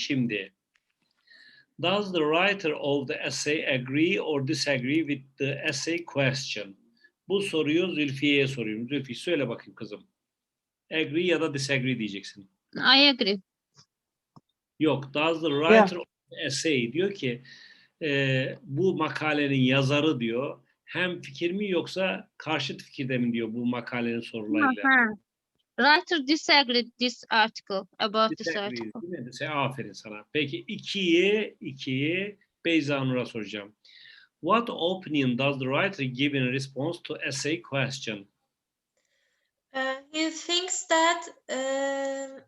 Şimdi. Does the writer of the essay agree or disagree with the essay question? Bu soruyu Zülfiye'ye soruyorum. Zülfiye söyle bakayım kızım. Agree ya da disagree diyeceksin. I agree. Yok. Does the writer of the essay diyor ki e, bu makalenin yazarı diyor hem fikir mi yoksa karşıt fikirde mi diyor bu makalenin sorularıyla. Aha. Writer disagreed this article about this article. değil mi? Dise- aferin sana. Peki ikiyi, ikiyi Beyza Nur'a soracağım. What opinion does the writer give in response to essay question? Uh, he thinks that uh,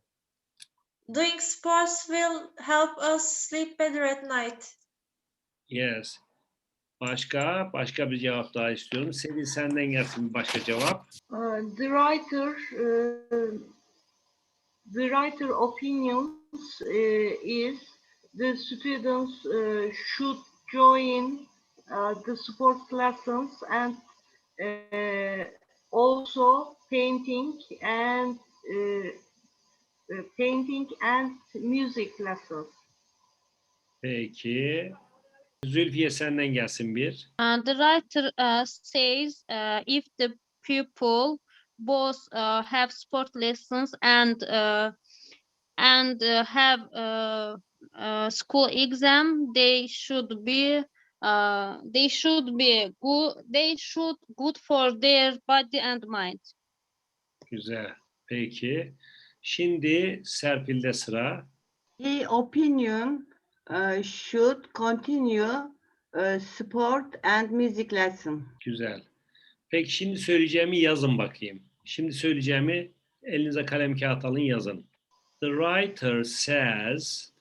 doing sports will help us sleep better at night. Yes. Başka, başka bir cevap daha istiyorum. Sevil senden gelsin bir başka cevap. Uh, the writer uh, the writer opinions uh, is the students uh, should join uh, the sport lessons and uh, also painting and uh, painting and music lessons. Peki. Zülfiye senden gelsin bir. Uh, the writer uh, says uh, if the pupil both uh, have sport lessons and uh, and uh, have uh, uh, school exam, they should be uh, they should be good. They should good for their body and mind. Güzel. Peki. Şimdi Serpil'de sıra. The opinion uh, should continue uh, sport and music lesson. Güzel. Peki şimdi söyleyeceğimi yazın bakayım. Şimdi söyleyeceğimi elinize kalem kağıt alın yazın. The writer says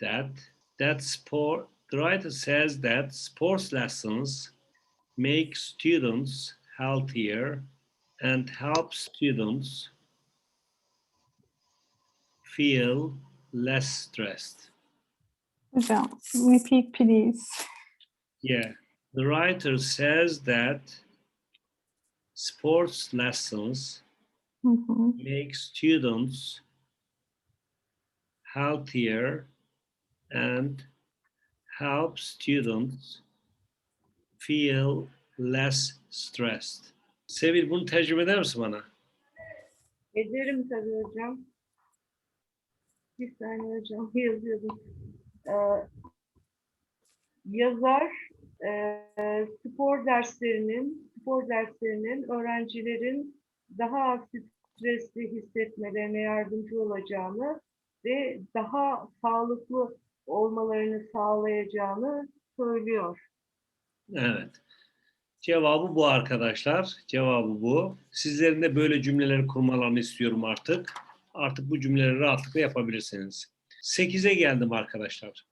that that sport the writer says that sports lessons make students healthier and help students feel less stressed. Hocam, repeat please. Yeah, the writer says that sports lessons Hı hı. make students healthier and help students feel less stressed. Sevil bunu tercüme eder misin bana? Ederim tabii hocam. Bir saniye hocam yazıyordum. Ee, yazar e, spor derslerinin spor derslerinin öğrencilerin daha az stresli hissetmelerine yardımcı olacağını ve daha sağlıklı olmalarını sağlayacağını söylüyor. Evet. Cevabı bu arkadaşlar. Cevabı bu. Sizlerin de böyle cümleleri kurmalarını istiyorum artık. Artık bu cümleleri rahatlıkla yapabilirsiniz. 8'e geldim arkadaşlar.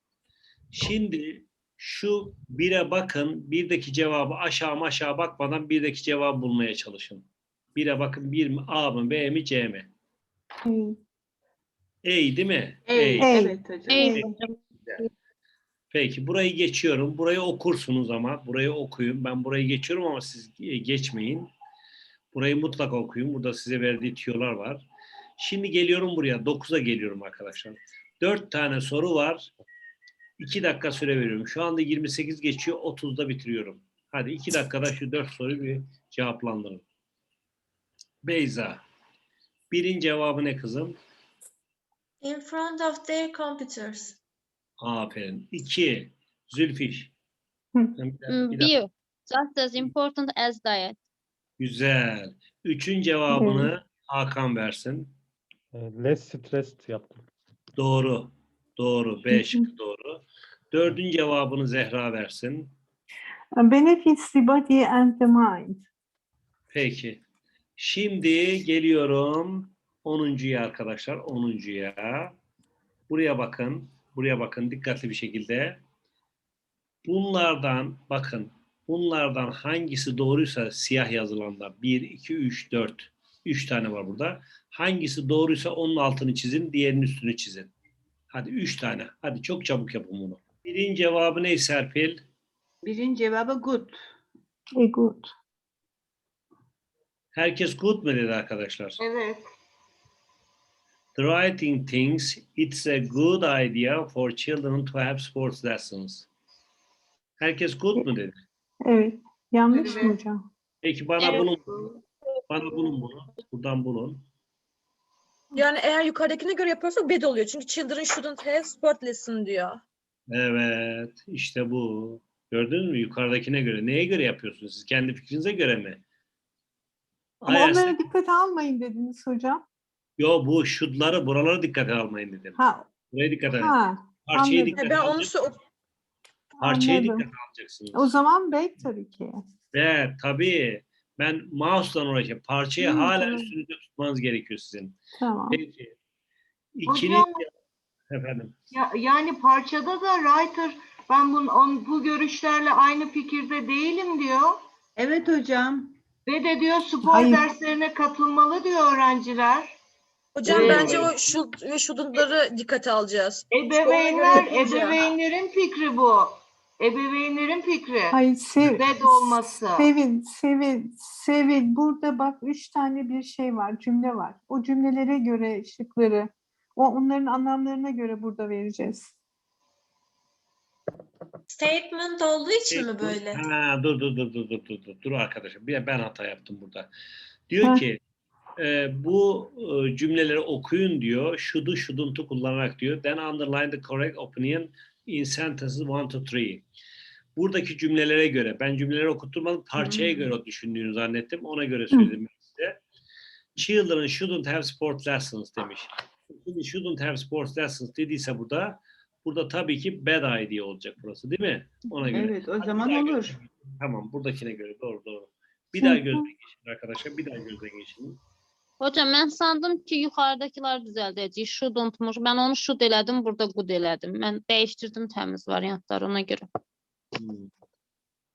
Şimdi şu bire bakın. Birdeki cevabı aşağı aşağı bakmadan birdeki cevabı bulmaya çalışın. Bire bakın bir mi A mı B mi C mi? Ey, Ey değil mi? Ey, Ey. evet hocam. Ey, Peki burayı geçiyorum. Burayı okursunuz ama. Burayı okuyun. Ben burayı geçiyorum ama siz geçmeyin. Burayı mutlaka okuyun. Burada size verdiği tüyolar var. Şimdi geliyorum buraya. 9'a geliyorum arkadaşlar. 4 tane soru var. 2 dakika süre veriyorum. Şu anda 28 geçiyor. 30'da bitiriyorum. Hadi 2 dakikada şu 4 soruyu bir cevaplandırın. Beyza. Birin cevabı ne kızım? In front of their computers. Aferin. 2. Zülfiş. Hı. Bir dakika, bir dakika. view just as important as diet. Güzel. Üçün cevabını Hakan versin. E, Less stressed yaptım. Doğru. Doğru. B şıkkı doğru. Dördün cevabını Zehra versin. Benefits the body and the mind. Peki. Şimdi geliyorum 10.ya arkadaşlar. 10.ya. Buraya bakın. Buraya bakın dikkatli bir şekilde. Bunlardan bakın. Bunlardan hangisi doğruysa siyah yazılanda 1, 2, 3, 4. 3 tane var burada. Hangisi doğruysa onun altını çizin, diğerinin üstünü çizin. Hadi 3 tane. Hadi çok çabuk yapın bunu. Birinci cevabı ne Serpil? Birinci cevabı good. A good. Herkes good mu dedi arkadaşlar? Evet. The writing thinks it's a good idea for children to have sports lessons. Herkes good mu dedi? Evet. Yanlış mı hocam? Peki bana Evet. bulun. Bana bulun bunu. Buradan bulun. Yani eğer yukarıdakine göre yapıyorsak bad oluyor. Çünkü children shouldn't have sport lesson diyor. Evet, işte bu. Gördünüz mü? Yukarıdakine göre. Neye göre yapıyorsunuz? Siz kendi fikrinize göre mi? Ama Eğer onlara dikkate almayın dediniz hocam. Yo bu şutları, buraları dikkate almayın dedim. Ha, Buraya dikkat edin. ha Parçayı dikkate E ben onu sö- Parçayı dikkate alacaksınız. O zaman bek tabii ki. Ve tabii ben mouse'dan uğraşıyorum. Parçayı Hı, hala tamam. üstünüzde tutmanız gerekiyor sizin. Tamam. Peki. İkili Hocam- efendim. Ya, yani parçada da writer ben bun, on, bu görüşlerle aynı fikirde değilim diyor. Evet hocam. Ve de diyor spor Hayır. derslerine katılmalı diyor öğrenciler. hocam Evet. bence o should ve shouldn't'ları dikkate alacağız. Ebeveynler, ebeveynlerin fikri bu. Ebeveynlerin fikri. Hayır, sev, Bed olması. Sevin, sevin, sevin. Burada bak üç tane bir şey var, cümle var. O cümlelere göre şıkları, o onların anlamlarına göre burada vereceğiz. Statement olduğu için mi böyle? Ha, dur dur dur dur dur dur dur dur arkadaşım. Bir ben hata yaptım burada. Diyor Heh. ki e, bu e, cümleleri okuyun diyor. Should'u shouldn't'u kullanarak diyor. Then underline the correct opinion in sentences 1 to 3. Buradaki cümlelere göre, ben cümleleri okutturmadım, parçaya Hmm. göre düşündüğünü zannettim. Ona göre söyledim ben size. Children shouldn't have sport lessons demiş. Şimdi shouldn't have sport lessons dediyse burada, burada tabii ki bad idea olacak burası değil mi? Ona göre. Evet o Hadi zaman daha olur. Tamam buradakine göre doğru doğru. Bir daha gözden geçirin arkadaşlar. Bir daha gözden geçirin. Hocam mən sandım ki, yuxarıdakılar düzəldəcək. Shouldn'tmuş. Mən onu should elədim, burada good elədim. Mən dəyişdirdim təmiz variantları ona görə. Hmm.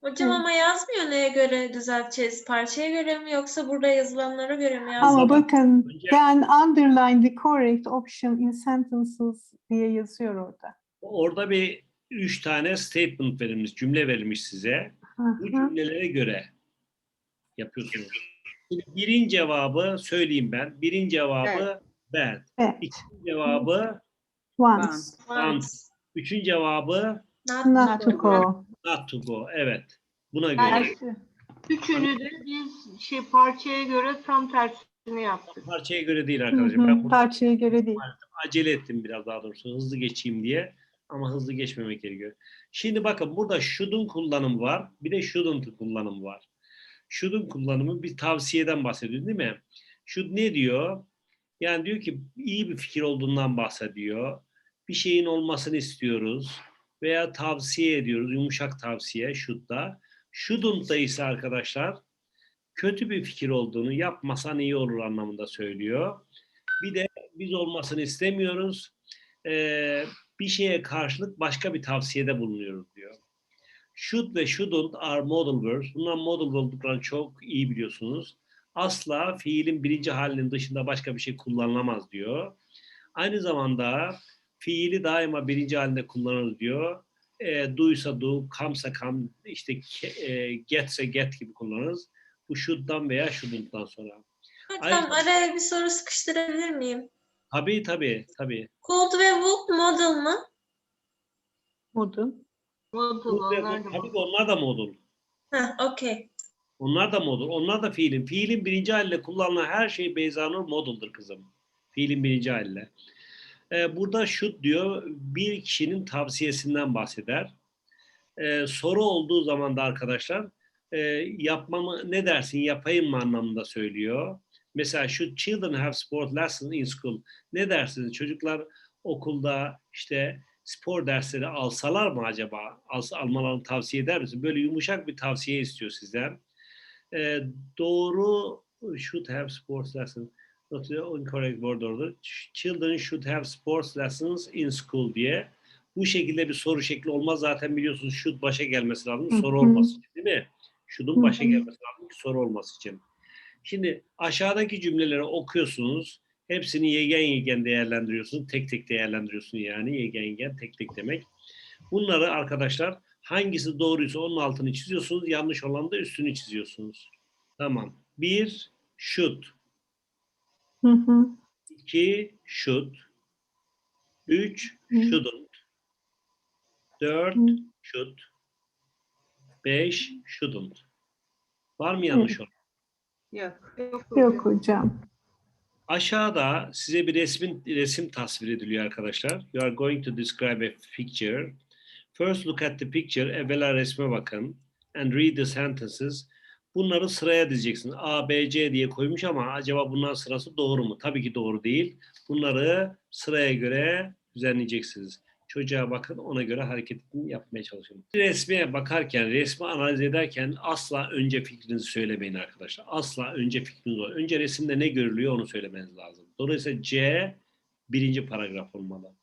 Hocam Hı. ama yazmıyor neye göre düzelteceğiz? Parçaya göre mi yoksa burada yazılanlara göre mi yazmıyor? Ama bakın, then underline the correct option in sentences diye yazıyor orada. Orada bir üç tane statement verilmiş, cümle verilmiş size. Hı Bu cümlelere göre yapıyorsunuz. Şimdi birin cevabı söyleyeyim ben. Birin cevabı ben. Evet. İkinci cevabı Once, want. Üçün cevabı Not, not to to go. not to go. Evet. Buna göre. Yani üçünü de biz şey parçaya göre tam tersini yaptık. Parçaya göre değil arkadaşlar. hı, Ben burada Parçaya göre değil. acele ettim biraz daha doğrusu hızlı geçeyim diye ama hızlı geçmemek gerekiyor. Şimdi bakın burada should'un kullanımı var bir de shouldn't kullanımı var. Should'un kullanımı bir tavsiyeden bahsediyor değil mi? Should ne diyor? Yani diyor ki iyi bir fikir olduğundan bahsediyor. Bir şeyin olmasını istiyoruz veya tavsiye ediyoruz. Yumuşak tavsiye should'da. Shouldn't da ise arkadaşlar kötü bir fikir olduğunu yapmasan iyi olur anlamında söylüyor. Bir de biz olmasını istemiyoruz. Ee, bir şeye karşılık başka bir tavsiyede bulunuyoruz diyor. Should ve shouldn't are modal verbs. Bunlar modal verb'larını çok iyi biliyorsunuz. Asla fiilin birinci halinin dışında başka bir şey kullanılamaz diyor. Aynı zamanda fiili daima birinci halinde kullanılır diyor. E, do'ysa do, come'sa come, işte e, get'se get gibi kullanırız. Bu should'dan veya shouldn't'tan sonra. Hocam Ay- araya bir soru sıkıştırabilir miyim? Tabii tabii tabii. Could ve would model mı? Model. Ve- onlar da Tabii ki onlar da modul. Heh, okey. Onlar da modul. Onlar da fiilin. Fiilin birinci haliyle kullanılan her şey Beyzanur moduldur kızım. Fiilin birinci haliyle. Ee, burada should diyor bir kişinin tavsiyesinden bahseder. Ee, soru olduğu zaman da arkadaşlar e, yapmamı ne dersin yapayım mı anlamında söylüyor. Mesela should children have sport lessons in school? Ne dersiniz? Çocuklar okulda işte spor dersleri alsalar mı acaba? Alsa, almalarını tavsiye eder misin? Böyle yumuşak bir tavsiye istiyor sizden. Ee, doğru should have sports lessons. Not the incorrect word order. Children should have sports lessons in school diye. Bu şekilde bir soru şekli olmaz. Zaten biliyorsunuz should başa gelmesi lazım. Soru olması için değil mi? Should'un başa gelmesi lazım ki soru olması için. Şimdi aşağıdaki cümleleri okuyorsunuz. Hepsini yegen yegen değerlendiriyorsunuz. Tek tek değerlendiriyorsunuz yani. Yegen yegen tek tek demek. Bunları arkadaşlar hangisi doğruysa onun altını çiziyorsunuz. Yanlış olan da üstünü çiziyorsunuz. Tamam. Bir, should. Hı hı. 2 should, 3 Hı. shouldn't, 4 Hı. should, 5 shouldn't. Var mı yanlış olan? Yok. Yok hocam. Aşağıda size bir resmin resim tasvir ediliyor arkadaşlar. You are going to describe a picture. First look at the picture. Evvela resme bakın. And read the sentences. Bunları sıraya dizeceksiniz. A, B, C diye koymuş ama acaba bunların sırası doğru mu? Tabii ki doğru değil. Bunları sıraya göre düzenleyeceksiniz. Çocuğa bakın ona göre hareketini yapmaya çalışın. Resme bakarken, resmi analiz ederken asla önce fikrinizi söylemeyin arkadaşlar. Asla önce fikriniz olur. Önce resimde ne görülüyor onu söylemeniz lazım. Dolayısıyla C birinci paragraf olmalı.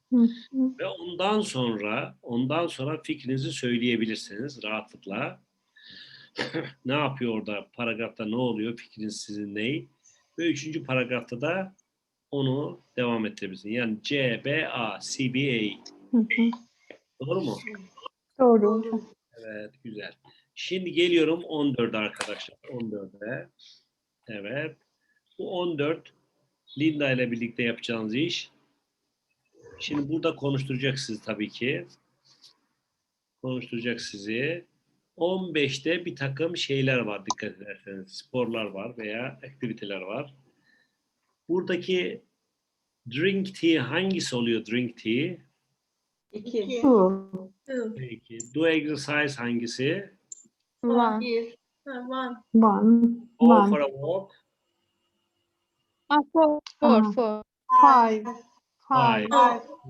Ve ondan sonra ondan sonra fikrinizi söyleyebilirsiniz rahatlıkla. ne yapıyor orada? Paragrafta ne oluyor? Fikriniz sizin ne? Ve üçüncü paragrafta da onu devam ettirebilirsiniz. Yani C, B, A, C, B, A. Hı hı. Doğru mu? Doğru. Evet, güzel. Şimdi geliyorum 14 arkadaşlar. 14'e. Evet. Bu 14 Linda ile birlikte yapacağınız iş. Şimdi burada konuşturacak sizi tabii ki. Konuşturacak sizi. 15'te bir takım şeyler var dikkat ederseniz. Sporlar var veya aktiviteler var. Buradaki drink tea hangisi oluyor drink tea? İki. Two. Two. Peki. Do exercise hangisi? One. Bir. Ha, one. One. Go One. for a walk. Ah, four, Ah. four, four. Five. Five.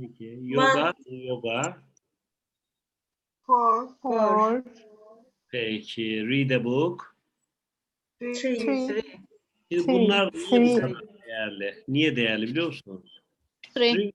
Peki. Yoga. Yoga. Four. Four. Peki. Read a book. Three. Three. Şimdi Three. bunlar niye bu Three. kadar değerli? Niye değerli biliyor musunuz? Three. Çünkü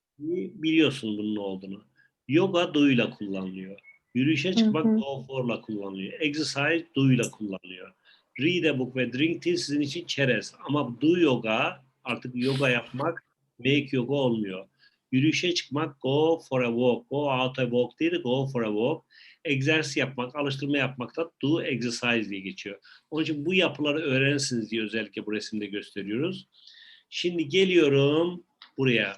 biliyorsun bunun ne olduğunu. Yoga do'yla kullanılıyor. Yürüyüşe çıkmak go for'la kullanılıyor. Exercise do'yla kullanılıyor. Read a book ve drink tea sizin için çerez. Ama do yoga artık yoga yapmak make yoga olmuyor. Yürüyüşe çıkmak go for a walk. Go out a walk değil de go for a walk. Egzersiz yapmak, alıştırma yapmak da do exercise diye geçiyor. Onun için bu yapıları öğrenirsiniz diye özellikle bu resimde gösteriyoruz. Şimdi geliyorum buraya.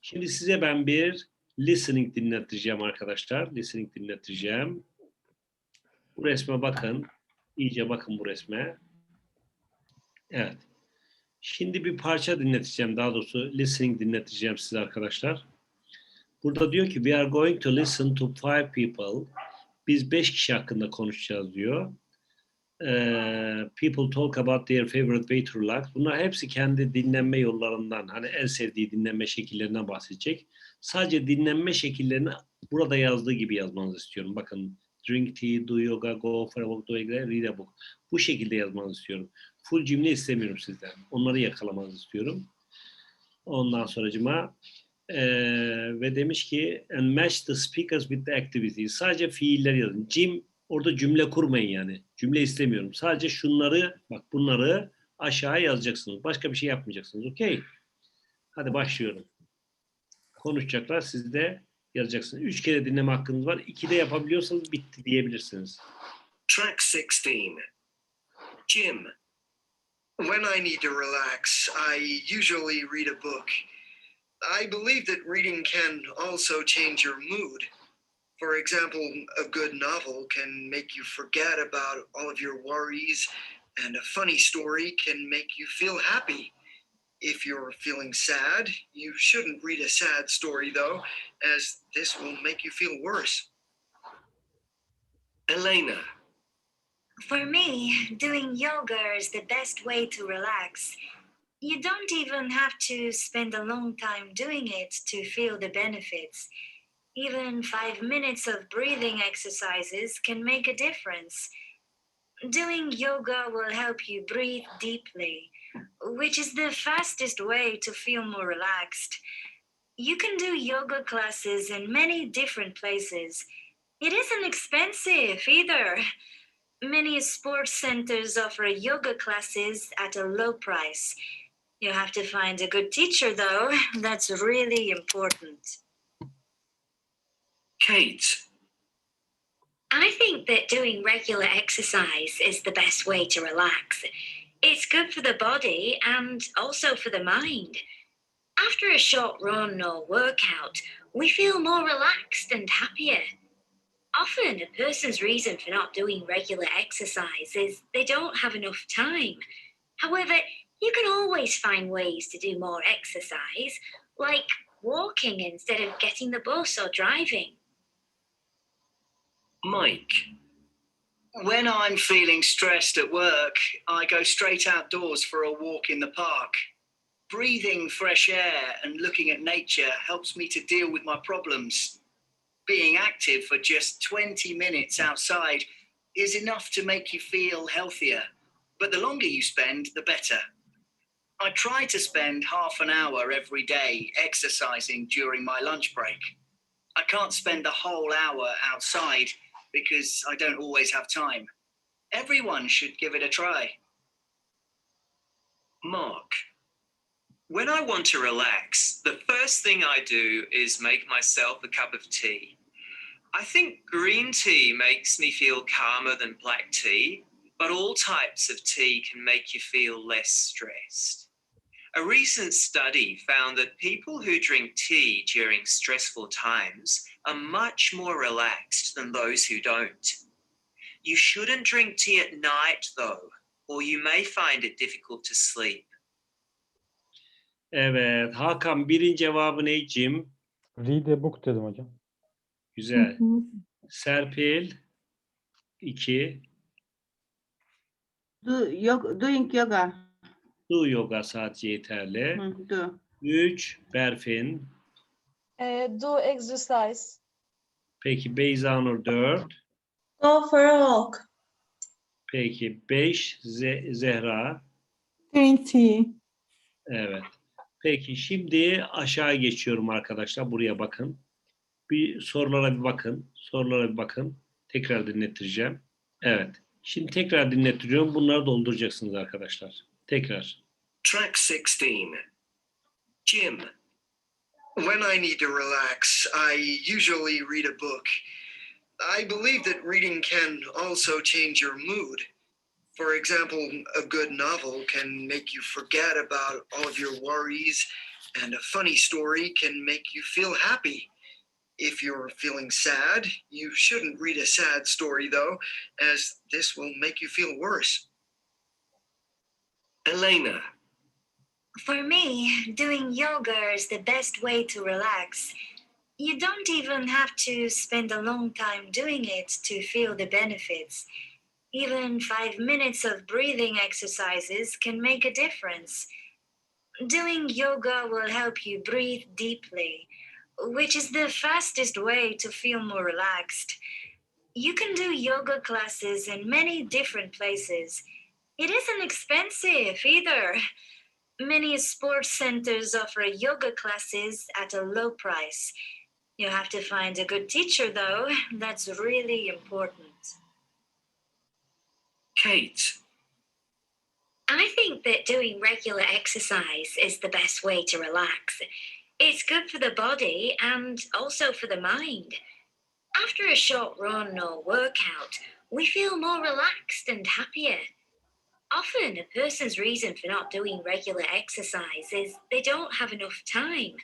Şimdi size ben bir listening dinleteceğim arkadaşlar. Listening dinleteceğim. Bu resme bakın. İyice bakın bu resme. Evet. Şimdi bir parça dinleteceğim. Daha doğrusu listening dinleteceğim size arkadaşlar. Burada diyor ki we are going to listen to five people. Biz beş kişi hakkında konuşacağız diyor. Ee, people talk about their favorite way to relax. Bunlar hepsi kendi dinlenme yollarından, hani en sevdiği dinlenme şekillerinden bahsedecek. Sadece dinlenme şekillerini burada yazdığı gibi yazmanızı istiyorum. Bakın drink tea, do yoga, go for a walk, do a read a book. Bu şekilde yazmanızı istiyorum. Full cümle istemiyorum sizden. Onları yakalamanızı istiyorum. Ondan sonracıma eee ve demiş ki and match the speakers with the activities. Sadece fiiller yazın. Jim orada cümle kurmayın yani. Cümle istemiyorum. Sadece şunları bak bunları aşağıya yazacaksınız. Başka bir şey yapmayacaksınız. Okey. Hadi başlıyorum. Konuşacaklar. Siz de yazacaksınız. Üç kere dinleme hakkınız var. İki de yapabiliyorsanız bitti diyebilirsiniz. Track 16. Jim. When I need to relax, I usually read a book. I believe that reading can also change your mood. For example, a good novel can make you forget about all of your worries, and a funny story can make you feel happy. If you're feeling sad, you shouldn't read a sad story, though, as this will make you feel worse. Elena. For me, doing yoga is the best way to relax. You don't even have to spend a long time doing it to feel the benefits. Even five minutes of breathing exercises can make a difference. Doing yoga will help you breathe deeply, which is the fastest way to feel more relaxed. You can do yoga classes in many different places. It isn't expensive either. Many sports centers offer yoga classes at a low price. You have to find a good teacher, though. That's really important. Kate. I think that doing regular exercise is the best way to relax. It's good for the body and also for the mind. After a short run or workout, we feel more relaxed and happier. Often, a person's reason for not doing regular exercise is they don't have enough time. However, you can always find ways to do more exercise, like walking instead of getting the bus or driving. Mike. When I'm feeling stressed at work, I go straight outdoors for a walk in the park. Breathing fresh air and looking at nature helps me to deal with my problems. Being active for just 20 minutes outside is enough to make you feel healthier, but the longer you spend, the better. I try to spend half an hour every day exercising during my lunch break. I can't spend the whole hour outside because I don't always have time. Everyone should give it a try. Mark. When I want to relax, the first thing I do is make myself a cup of tea. I think green tea makes me feel calmer than black tea, but all types of tea can make you feel less stressed. A recent study found that people who drink tea during stressful times are much more relaxed than those who don't. You shouldn't drink tea at night, though, or you may find it difficult to sleep. Evet. Hakan birin cevabı ne Jim? Read a book dedim hocam. Güzel. Serpil. iki. Do, yo- doing yoga. Do yoga sadece yeterli. Hı, do. Üç. Berfin. Eh, do exercise. Peki Beyzanur dört. Go for a walk. Peki beş. Ze- Zehra. Drink tea. Evet. Peki şimdi aşağı geçiyorum arkadaşlar. Buraya bakın. Bir sorulara bir bakın. Sorulara bir bakın. Tekrar dinlettireceğim. Evet. Şimdi tekrar dinlettiriyorum. Bunları dolduracaksınız arkadaşlar. Tekrar. Track 16. Jim. When I need to relax, I usually read a book. I believe that reading can also change your mood. For example, a good novel can make you forget about all of your worries, and a funny story can make you feel happy. If you're feeling sad, you shouldn't read a sad story, though, as this will make you feel worse. Elena. For me, doing yoga is the best way to relax. You don't even have to spend a long time doing it to feel the benefits. Even five minutes of breathing exercises can make a difference. Doing yoga will help you breathe deeply, which is the fastest way to feel more relaxed. You can do yoga classes in many different places. It isn't expensive either. Many sports centers offer yoga classes at a low price. You have to find a good teacher, though. That's really important. Kate. I think that doing regular exercise is the best way to relax. It's good for the body and also for the mind. After a short run or workout, we feel more relaxed and happier. Often, a person's reason for not doing regular exercise is they don't have enough time.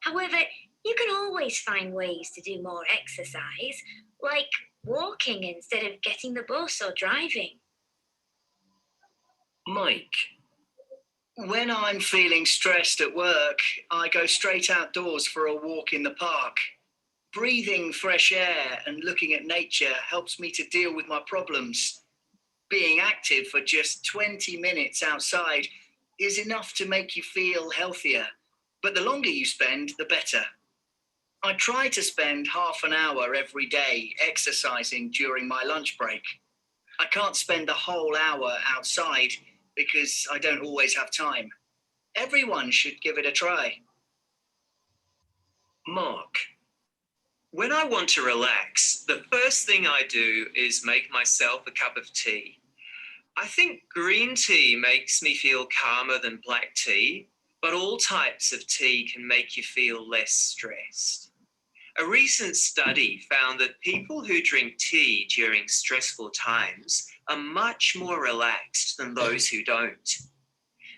However, you can always find ways to do more exercise, like walking instead of getting the bus or driving. Mike. When I'm feeling stressed at work, I go straight outdoors for a walk in the park. Breathing fresh air and looking at nature helps me to deal with my problems. Being active for just 20 minutes outside is enough to make you feel healthier, but the longer you spend, the better. I try to spend half an hour every day exercising during my lunch break. I can't spend the whole hour outside because I don't always have time. Everyone should give it a try. Mark. When I want to relax, the first thing I do is make myself a cup of tea. I think green tea makes me feel calmer than black tea, but all types of tea can make you feel less stressed. A recent study found that people who drink tea during stressful times are much more relaxed than those who don't.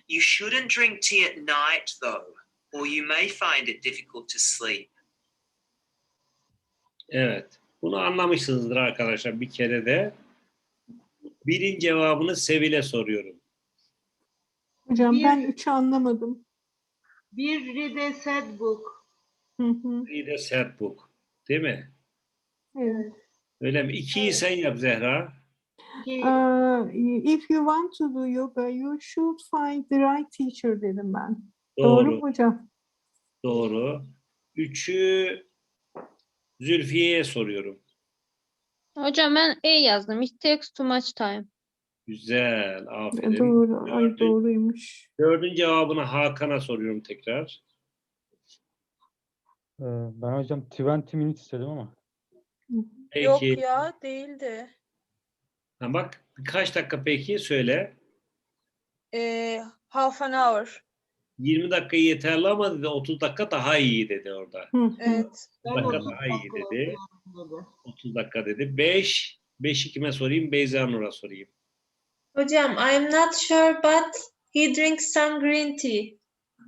You shouldn't drink tea at night, though, or you may find it difficult to sleep. Evet. Bunu anlamışsınızdır arkadaşlar bir kere de. Birin cevabını Sevil'e soruyorum. Hocam Bir- ben üçü anlamadım. Bir read a sad book. Hı hı. Read a sad book. Değil mi? Evet. Öyle mi? İkiyi sen yap Zehra. Aa, if you want to do yoga, you should find the right teacher dedim ben. Doğru, Doğru. mu hocam? Doğru. Üçü Zülfiye'ye soruyorum. Hocam ben E yazdım. It takes too much time. Güzel. Aferin. Doğru. Ay Dördün- doğruymuş. Dördün cevabını Hakan'a soruyorum tekrar. Ee, ben hocam 20 minutes istedim ama. Peki. Yok ya değildi. Ha bak kaç dakika peki söyle. Ee, half an hour. 20 dakika yeterli ama dedi 30 dakika daha iyi dedi orada. Evet. 30 dakika daha iyi dedi. oldu dedi. 30 dakika dedi. 5 5'i kime sorayım? Beyza Nur'a sorayım. Hocam, I'm not sure but he drinks some green tea.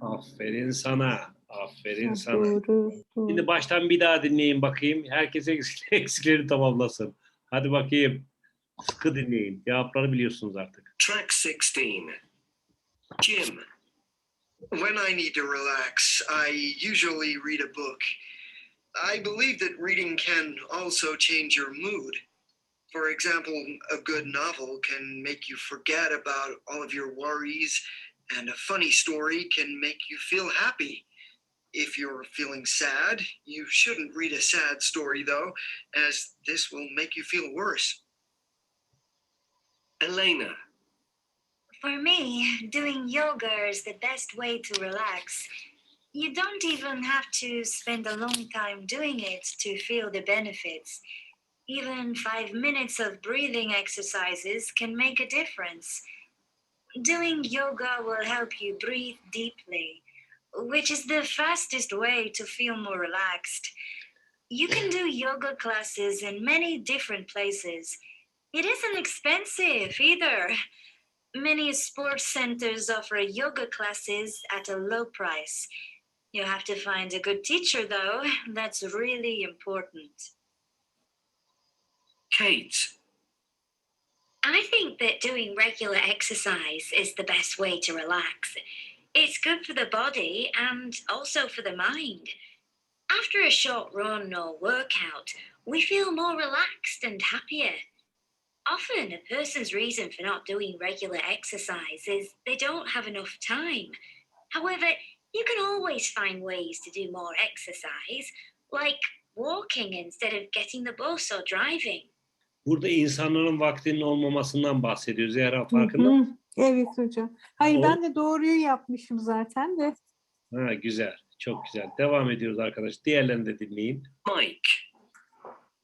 Aferin sana. Aferin sana. Doğru. doğru. Şimdi baştan bir daha dinleyin bakayım. Herkes eksik- eksikleri tamamlasın. Hadi bakayım. Sıkı dinleyin. Cevapları biliyorsunuz artık. Track 16. Jim. When I need to relax, I usually read a book. I believe that reading can also change your mood. For example, a good novel can make you forget about all of your worries, and a funny story can make you feel happy. If you're feeling sad, you shouldn't read a sad story, though, as this will make you feel worse. Elena, For me, doing yoga is the best way to relax. You don't even have to spend a long time doing it to feel the benefits. Even five minutes of breathing exercises can make a difference. Doing yoga will help you breathe deeply, which is the fastest way to feel more relaxed. You can do yoga classes in many different places. It isn't expensive either. Many sports centers offer yoga classes at a low price. You have to find a good teacher, though. That's really important. Kate, I think that doing regular exercise is the best way to relax. It's good for the body and also for the mind. After a short run or workout, we feel more relaxed and happier. Often, a person's reason for not doing regular exercise is they don't have enough time. However, you can always find ways to do more exercise, like walking instead of getting the bus or driving. Burada insanların vaktinin olmamasından bahsediyor. Zehra farkında mısın? Evet hocam. Hayır O- ben de doğruyu yapmışım zaten de. Ha, güzel. Çok güzel. Devam ediyoruz arkadaş. Diğerlerini de dinleyin. Mike.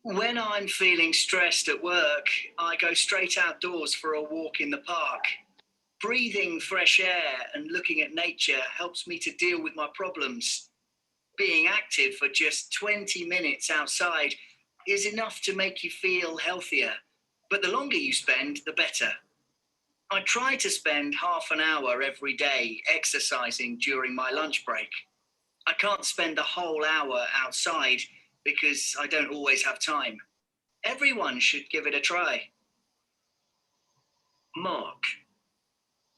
When I'm feeling stressed at work, I go straight outdoors for a walk in the park. Breathing fresh air and looking at nature helps me to deal with my problems. Being active for just 20 minutes outside is enough to make you feel healthier, but the longer you spend, the better. I try to spend half an hour every day exercising during my lunch break. I can't spend the whole hour outside because I don't always have time. Everyone should give it a try. Mark.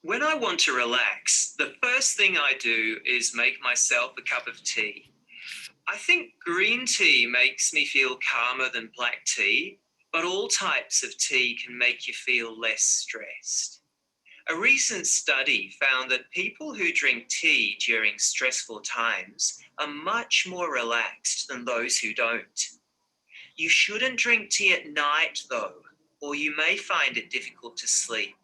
When I want to relax, the first thing I do is make myself a cup of tea. I think green tea makes me feel calmer than black tea, but all types of tea can make you feel less stressed. A recent study found that people who drink tea during stressful times are much more relaxed than those who don't. You shouldn't drink tea at night, though, or you may find it difficult to sleep.